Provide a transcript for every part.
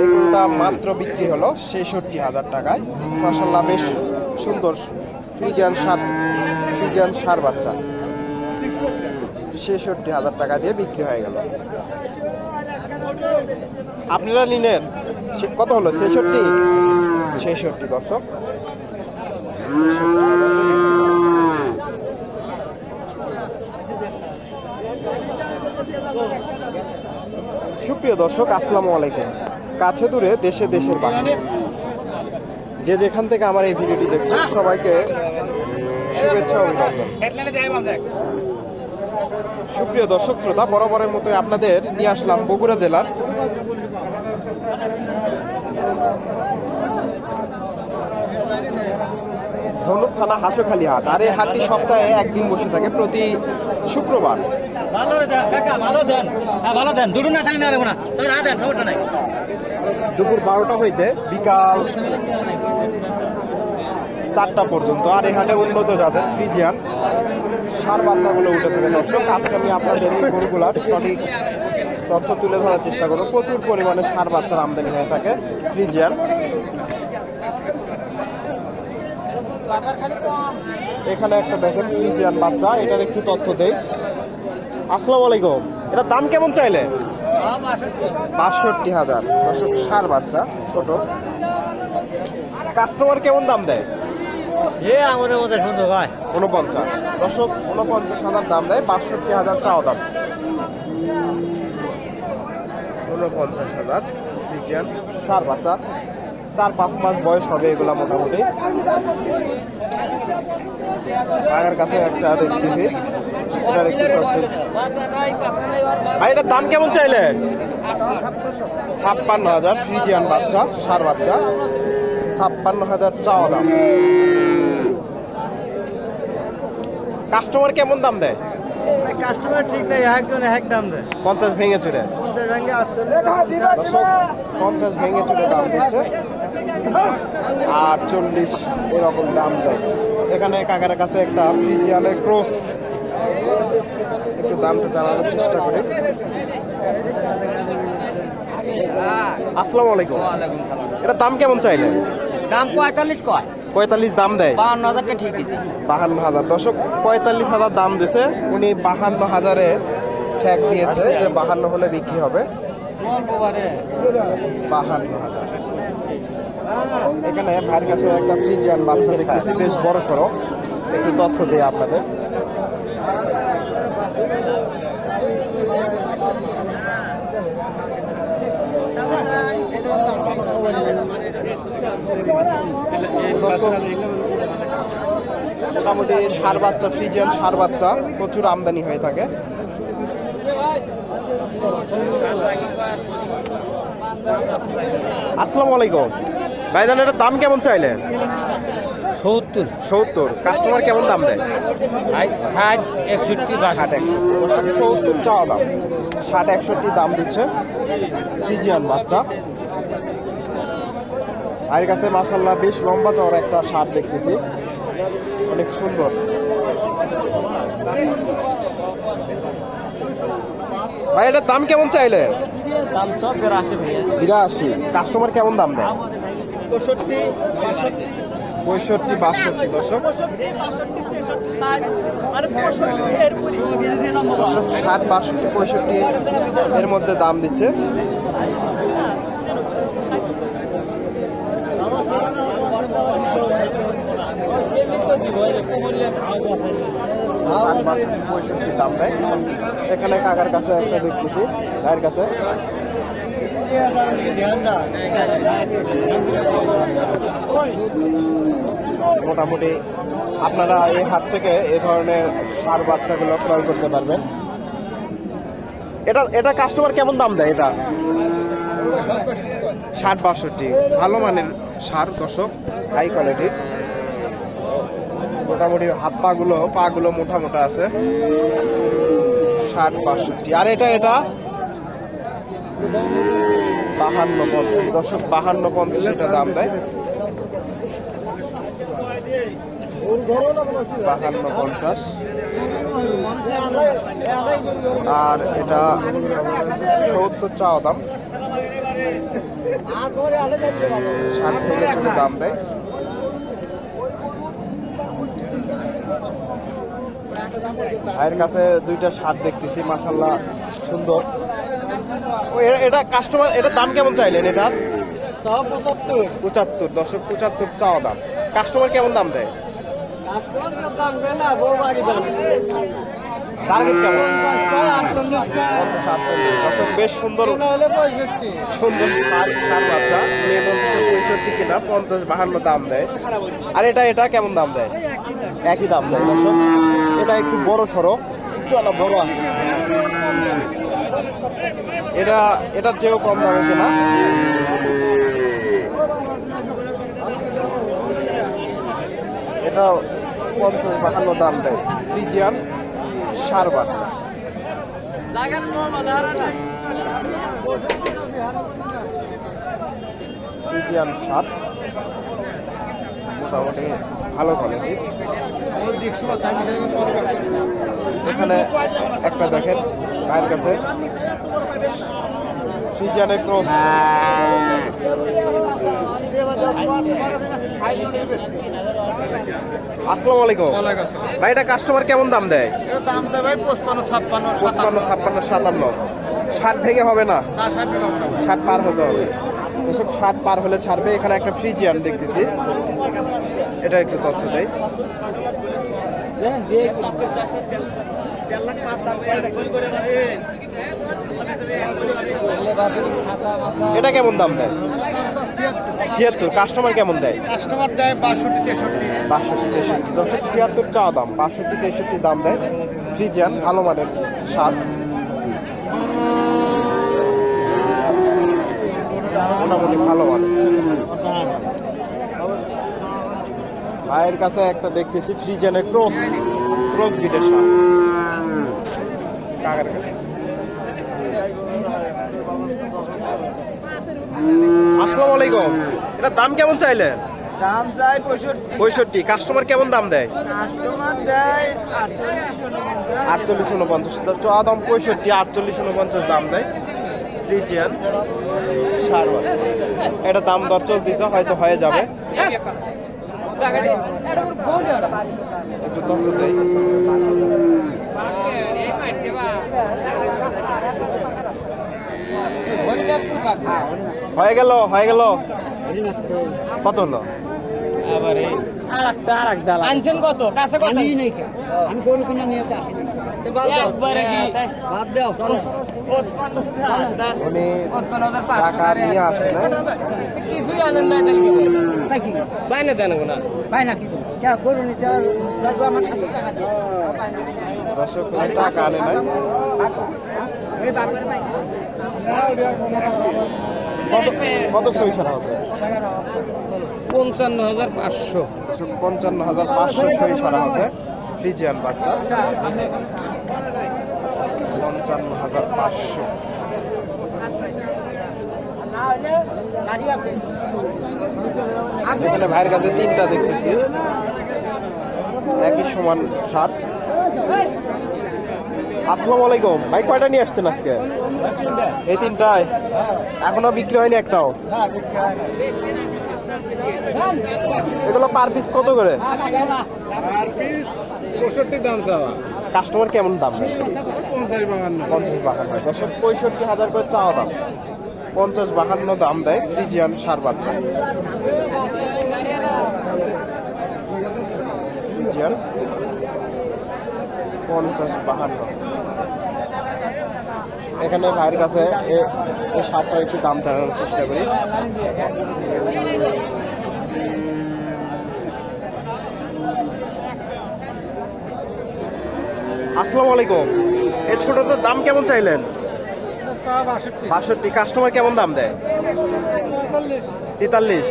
এই গরুটা মাত্র বিক্রি হলো ছেষট্টি হাজার টাকায়। মাসাল্লাহ বেশ সুন্দর ফ্রিজিয়ান সার ফ্রিজিয়ান সার বাচ্চা। ছেষট্টি হাজার টাকা দিয়ে বিক্রি হয়ে গেল। আপনারা নিলেন কত হলো? ছেষট্টি? ছেষট্টি দর্শক। সুপ্রিয় দর্শক, আসসালামু আলাইকুম। কাছে দূরে দেশে দেশের বাইরে যে যেখান থেকে আমার এই ভিডিওটি দেখছেন, সবাইকে শুভেচ্ছা অভিনন্দন। সুপ্রিয় দর্শক, শ্রোতা, বরাবরের মতোই আপনাদের নিয়ে আসলাম বগুড়া জেলার ধনুক থানা হাসোখালী হাট। আর এই হাটটি সপ্তাহে একদিন বসে থাকে প্রতি শুক্রবার। ভালো ভালো দেন। হ্যাঁ ভালো দেন। দুটো না না দেন, সমস্যা নাই। দুপুর বারোটা হইতে বিকাল চারটা পর্যন্ত। আর হাটে উন্নত জাতের ফ্রিজিয়ান সার বাচ্চাগুলো উঠে থাকে দর্শক, আজকে আমি আপনাদের এই গরুগুলার সঠিক তথ্য তুলে ধরার চেষ্টা করব। প্রচুর পরিমাণে সার বাচ্চার আমদানি হয়ে থাকে ফ্রিজিয়ান। এখানে একটা দেখেন ফ্রিজিয়ান বাচ্চা, এটার একটু তথ্য দেই। আসসালামু আলাইকুম। এটার দাম কেমন চাইলে? বাষট্টি হাজার। দর্শক সার বাচ্চা ছোট। কাস্টমার কেমন দাম দেয়? এ মধ্যে সুন্দর ভাই। উনপঞ্চাশ দর্শক উনপঞ্চাশ হাজার দাম দেয় বাষট্টি হাজার চাও দাম। উনপঞ্চাশ হাজার ফ্রিজিয়ান সার বাচ্চা। চার পাঁচ মাস বয়স হবে এগুলা মোটামুটি। আগের কাছে একটা দেখতেছি। ভাই এটার দাম কেমন চাইলে? ছাপ্পান্ন হাজার ফ্রিজিয়ান বাচ্চা সার বাচ্চা। ছাপ্পান্ন হাজার চাওয়া দাম। কাস্টমার কেমন দাম দেয়? কাস্টমার ঠিক নেই একজন এক দাম দেয়। পঞ্চাশ ভেঙে চুরে। পঞ্চাশ ভেঙে চুরে দাম দিচ্ছে। আর চল্লিশ এরকম দাম দেয়। এখানে কাকার কাছে একটা ফ্রিজিয়ানের ক্রস। একটু দামটা জানানোর চেষ্টা করি। আসসালামু আলাইকুম। এটা দাম কেমন চাইলে দাম পঁয়তাল্লিশ কয়? পঁয়তাল্লিশ দাম দেয়। বাহান্ন হাজারটা ঠিক দিছি। বাহান্ন হাজার। দশক পঁয়তাল্লিশ হাজার দাম দিছে। উনি বাহান্ন হাজারে ঠ্যাক দিয়েছে যে বাহান্ন হলে বিক্রি হবে। বাহান্ন হাজার। এখানে ভাইয়ের কাছে একটা ফ্রিজিয়ান বাচ্চা দেখতেছি বেশ বড় সড়ো একটু তথ্য দেয় আপনাদের। দর্শক মোটামুটি সার বাচ্চা ফ্রিজিয়ান সার বাচ্চা প্রচুর আমদানি হয়ে থাকে। আসসালামু আলাইকুম। ভাইজান এটার দাম কেমন চাইলে সত্তর। সত্তর। কাস্টমার কেমন দাম দেয়? ষাট একষট্টি ষাট একষট্টি। সত্তর চাওয়া দাম। ষাট একষট্টি দাম দিচ্ছে ফ্রিজিয়ান বাচ্চা। আর কাছে মাসাল্লাহ বেশ লম্বা চওড়া একটা শার্ট দেখতেছি। অনেক সুন্দর। ভাই এটার দাম কেমন চাইলে? দাম সব বেড়ে ভাইয়া। বিরাশি। কাস্টমার কেমন দাম দেয়? পঁয়ষট্টি বাষট্টি। পঁয়ষট্টি বাষট্টি। ষাট বাষট্টি পঁয়ষট্টি এর মধ্যে দাম দিচ্ছে। দাম দেয় এখানে কাকার কাছে একটা দেখতেছি, গায়ের কাছে। মোটামুটি আপনারা এই হাত থেকে এই ধরনের সার বাচ্চাগুলো ক্রয় করতে পারবেন। এটা এটা কাস্টমার কেমন দাম দেয় এটা? ষাট বাষট্টি। ভালো মানের সার দশক হাই কোয়ালিটির মোটামুটি হাত পাগুলো পাগুলো মোটা মোটা আছে। ষাট, বাষট্টি। আর এটা এটা? বাহান্ন পঞ্চাশ। দশক বাহান্ন পঞ্চাশ এটা দাম দেয় বাহান্ন পঞ্চাশ। আর এটা সত্তর চাওয়া দাম। ষাট চলে দাম দেয় ভাইয়ের কাছে দুইটা শার্ট দেখতেছি মাসাল্লাহ সুন্দর। এটা কাস্টমার এটার দাম কেমন চাইলেন এটার পঁচাত্তর দশক পঁচাত্তর চাওয়া দাম। কাস্টমার কেমন দাম দেয়? বেশ সুন্দর। সুন্দর সার সার বাচ্চা। মেয়ে বলতেছে পঁয়ষট্টি কিনা পঞ্চাশ বাহান্ন দাম দেয়। আর এটা এটা কেমন দাম দেয়? একই দাম দেয় দর্শক। এটা একটু বড় সড়ো, একটু আলাদা বড় আছে এটা, এটার চেয়েও কম দামে কেনা। এটা পঞ্চাশ বাহান্ন দাম দেয়। ফ্রিজিয়ান সার বাচ্চা। ফ্রিজিয়ান সার। মোটামুটি ভালো কোয়ালিটির এখানে একটা দেখেন গায়ের কাছে। ক্রস আসসালামু আলাইকুম। ভাই এটা কাস্টমার কেমন দাম দেয়? দাম দেয় ভাই পঁচপান্ন ছাপ্পান্ন পঁচপান্ন ছাপ্পান্ন সাতান্ন। ষাট ভেঙে হবে না? না হবে না। ষাট পার হতে হবে। এসব ষাট পার হলে ছাড়বে। এখানে একটা ফ্রিজিয়ান দেখতেছি। এটা একটু তথ্য দেয় এটা কেমন দাম দেয়? ছিয়াত্তর। ছিয়াত্তর কাস্টমার কেমন দেয়? কাস্টমার দেয় বাষট্টি তেষট্টি। বাষট্টি তেষট্টি। দশক ছিয়াত্তর চা দাম। বাষট্টি তেষট্টি দাম দেয়। ফ্রিজিয়ান ভালো মানের সার। মোটামুটি ভালো ভাইয়ের কাছে একটা দেখতেছি ফ্রিজিয়ানের ক্রস ক্রস বিটের সার কাকার কাছে। আসসালামু আলাইকুম। এটা দাম কেমন চাইলেন দাম চাই পঁয়ষট্টি। পঁয়ষট্টি। কাস্টমার কেমন দাম দেয়? কাস্টমার দেয় আটচল্লিশ উনপঞ্চাশ দাম পঁয়ষট্টি আটচল্লিশ উনপঞ্চাশ দাম দেয়। ফ্রিজিয়ান সার বাচ্চা এটা দাম দর চলতেছে হয়তো হয়ে যাবে। একটু তথ্য হয়ে গেল হয়ে গেল। কত হলো? কত? কাছে কত? আমি গরু কিনে নিয়ে আসিনি। একবারে কি? বাদ দাও উনি টাকা নিয়ে আসে না কিছুই আনেন না নাকি? বাইনা দেন না পাই নাকি? কে গরু নিচে টাকা আনে নাই। কত কত সই ছাড়া পঞ্চান্ন হাজার পাঁচশো। পঞ্চান্ন হাজার পাঁচশো সই সারা হবে। ফ্রিজিয়ান বাচ্চা। পঞ্চান্ন হাজার পাঁচশো। এখানে ভাইয়ের কাছে তিনটা দেখতেছি। একই সমান সাত। আসসালামু আলাইকুম। ভাই কয়টা নিয়ে আসছেন আজকে? এই তিনটায়। এখনও বিক্রি হয়নি একটাও। এগুলো পার পিস কত করে? কাস্টমার কেমন দাম? পঞ্চাশ বাহান্ন, পঞ্চাশ পঁয়ষট্টি হাজার করে চাওয়া দাম। পঞ্চাশ বাহান্ন দাম দেয় ফ্রিজিয়ান সার বাচ্চা। পঞ্চাশ বাহান্ন। এখানে ভাইয়ের কাছে এই সারটার একটু দাম জানানোর চেষ্টা করি। আসসালামু আলাইকুম। এই ছোটটার দাম কেমন চাইলেন? বাষট্টি। কাস্টমার কেমন দাম দেয়? তেতাল্লিশ।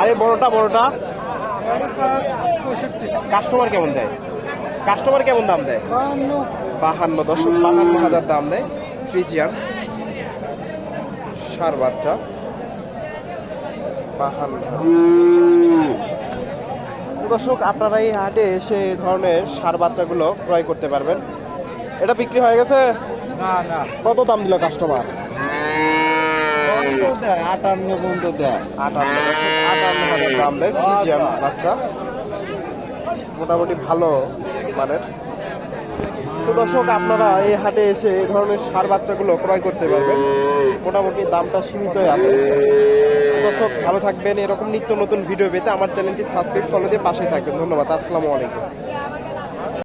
আরে বড়টা বড়টা। কাস্টমার কেমন দেয়? কাস্টমার কেমন দাম দেয়? বাহান্ন। দশক বাহান্ন হাজার দাম দেয়। ফ্রিজিয়ান সার বাচ্চা। বাহান্ন দর্শক আপনারা এই হাটে এসে ধরনের সার বাচ্চাগুলো ক্রয় করতে পারবেন। এটা বিক্রি হয়ে গেছে? না না। কত দাম দিল কাস্টমার আটান্ন পর্যন্ত দেয়। আটান্ন আটান্ন হাজার দাম দেয় ফ্রিজিয়ান বাচ্চা। মোটামুটি ভালো মানের। তো দর্শক আপনারা এই হাটে এসে এই ধরনের সার বাচ্চাগুলো ক্রয় করতে পারবেন। মোটামুটি দামটা সীমিতই আছে। দর্শক ভালো থাকবেন। এরকম নিত্য নতুন ভিডিও পেতে আমার চ্যানেলটি সাবস্ক্রাইব করে দিয়ে পাশেই থাকবেন। ধন্যবাদ। আসসালামু আলাইকুম।